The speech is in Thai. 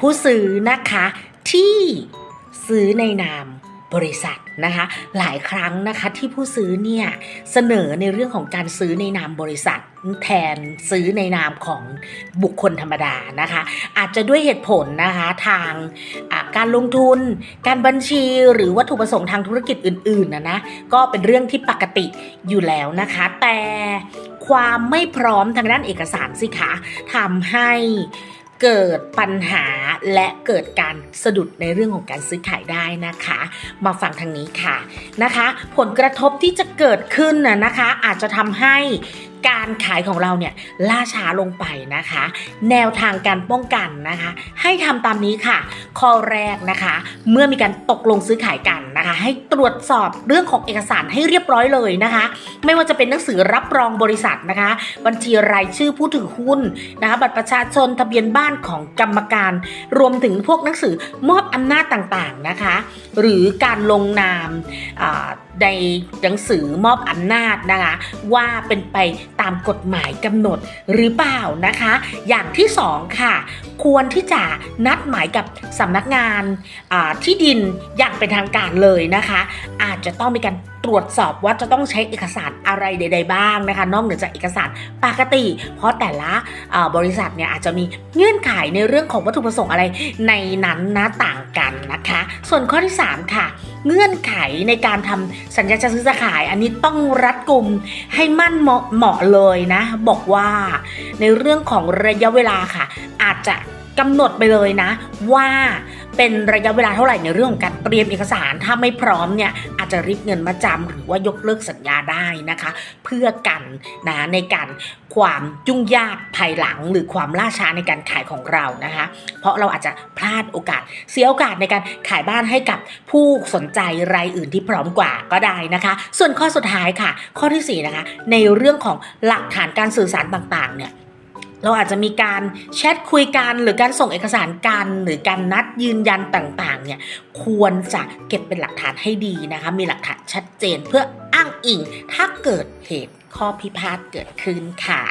ผู้ซื้อนะคะ ที่ซื้อในนามบริษัทนะคะ หลายครั้งนะคะที่ผู้ซื้อเนี่ยเสนอในเรื่องของการซื้อในนามบริษัท แทนซื้อในนามของบุคคลธรรมดานะคะ อาจจะด้วยเหตุผลนะคะทางการลงทุน การบัญชีหรือวัตถุประสงค์ทางธุรกิจอื่นๆนะนะก็เป็นเรื่องที่ปกติอยู่แล้วนะคะ แต่ความไม่พร้อมทางด้านเอกสารสิคะทำให้ เกิดปัญหาและเกิดการสะดุดในเรื่องของการซื้อขายได้นะคะ มาฟังทางนี้ค่ะนะคะ ผลกระทบที่จะเกิดขึ้นนะนะคะ อาจจะทำให้การขายของเราเนี่ยล่าช้าลงไปนะคะ แนวทางการป้องกันนะคะ ให้ทำตามนี้ค่ะ ข้อแรกนะคะ เมื่อมีการตกลงซื้อขายกัน นะคะ ให้ตรวจสอบเรื่องของเอกสารให้เรียบร้อยเลยนะคะ ไม่ว่าจะเป็นหนังสือรับรองบริษัทนะคะ บัญชีรายชื่อผู้ถือหุ้นนะคะ บัตรประชาชนทะเบียนบ้านของกรรมการ รวมถึงพวกหนังสือมอบอำนาจต่างๆนะคะ หรือการลงนามในหนังสือมอบอำนาจนะคะ ว่าเป็นไปตามกฎหมายกำหนดหรือเปล่านะคะ อย่างที่สองค่ะ ควรที่จะนัดหมายกับสำนักงานที่ดินอย่างเป็นทางการเลยนะคะ อาจจะต้องมีการตรวจสอบว่าจะต้องใช้เอกสารอะไรใด ๆ บ้างนะคะ นอกเหนือจากเอกสารปกติ เพราะแต่ละบริษัทเนี่ยอาจจะมีเงื่อนไขในเรื่องของวัตถุประสงค์อะไรในนั้นนะต่างกันนะคะ ส่วนข้อที่ 3 ค่ะ เงื่อนไขในการทำสัญญาจะซื้อจะขาย อันนี้ต้องรัดกุมให้มั่นเหมาะเลยนะ บอกว่าในเรื่องของระยะเวลาค่ะ อาจจะ กำหนดไปเลยนะ ว่าเป็นระยะเวลาเท่าไหร่ในเรื่องของการเตรียมเอกสารถ้าไม่พร้อมเนี่ยอาจจะริบเงินมาจำหรือว่ายกเลิกสัญญาได้นะคะ เพื่อกันนะในการความยุ่งยากภายหลังหรือความล่าช้าในการขายของเรานะคะ เพราะเราอาจจะพลาดโอกาส เสียโอกาสในการขายบ้านให้กับผู้สนใจรายอื่นที่พร้อมกว่าก็ได้นะคะ ส่วนข้อสุดท้ายค่ะ ข้อที่สี่นะคะในเรื่องของหลักฐานการสื่อสารต่างๆเนี่ย เราอาจจะมีการแชทคุยกันหรือการส่งเอกสารกันหรือการนัดยืนยันต่างๆเนี่ยควรจะเก็บเป็นหลักฐานให้ดีนะคะ มีหลักฐานชัดเจนเพื่ออ้างอิง ถ้าเกิดเหตุข้อพิพาทเกิดขึ้นค่ะ